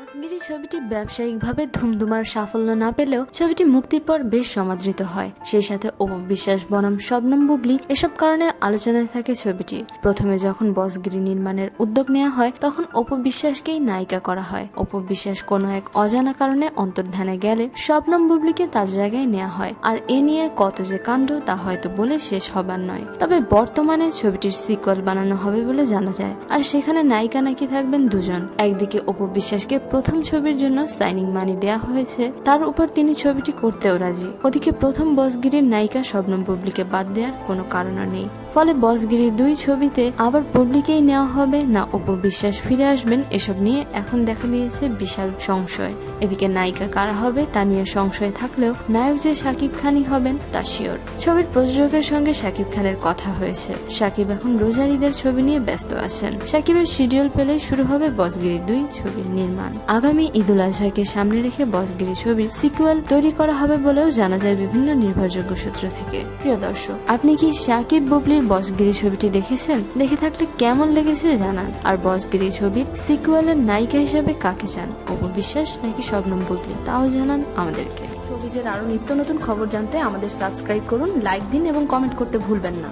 বসগিরি ছবিটি ব্যবসায়িকভাবে ধুমধুমার সাফল্য না পেলেও ছবিটি মুক্তির পর বেশ সমাদৃত হয়। সেই সাথে অপবিশ্বাস বনাম শবনম বুবলি এসব কারণে আলোচনায় থাকে ছবিটি। প্রথমে যখন বসগিরি নির্মাণের উদ্যোগ নেওয়া হয়, তখন অপবিশ্বাসকেই নায়িকা করা হয়। অপবিশ্বাস কোনো এক অজানা কারণে অন্তর্ধানে গেলে শবনম বুবলিকে তার জায়গায় নেওয়া হয়। আর এ নিয়ে কত যে কাণ্ড, তা হয়তো বলে শেষ হবার নয়। তবে বর্তমানে ছবিটির সিকুয়াল বানানো হবে বলে জানা যায়। আর সেখানে নায়িকা নাকি থাকবেন দুজন। একদিকে অপবিশ্বাসকে প্রথম ছবির জন্য সাইনিং মানি দেয়া হয়েছে। তার উপর তিনি ছবিটি করতেও রাজি। ওদিকে প্রথম বসগিরির নায়িকা শবনম বুবলিকে বাদ দেওয়ার কোনো কারণও নেই। ফলে বসগিরি দুই ছবিতে আবার পব্লিকেই নেওয়া হবে না অপবিশ্বাস ফিরে আসবেন এসব নিয়ে এখন দেখা দিয়েছে বিশাল সংশয়। এদিকে নায়িকা কারা হবে তা নিয়ে সংশয় থাকলেও নায়ক যে শাকিব খানই হবেন তা শিওর। ছবির প্রযোজকের সঙ্গে শাকিব খানের কথা হয়েছে। শাকিব এখন রোজার ঈদের ছবি নিয়ে ব্যস্ত আছেন। শাকিবের শিডিউল পেলেই শুরু হবে বসগিরি দুই ছবির নির্মাণ। আগামী ঈদুল আজহাকে সামনে রেখে বসগিরি ছবির সিকুয়াল তৈরি করা হবে বলেও জানা যায় বিভিন্ন নির্ভরযোগ্য সূত্র থেকে। প্রিয় দর্শক, আপনি কি শাকিব বুবলির বসগিরি ছবিটি দেখেছেন? দেখে থাকলে কেমন লেগেছে জানান। আর বসগিরি ছবির সিকুয়েলের নায়িকা হিসেবে কাকে চান? অপবিশ্বাস নাকি শবনম বুবলি? তাও জানান আমাদেরকে। শোবিজের আরও নিত্য নতুন খবর জানতে আমাদের সাবস্ক্রাইব করুন লাইক দিন এবং কমেন্ট করতে ভুলবেন না।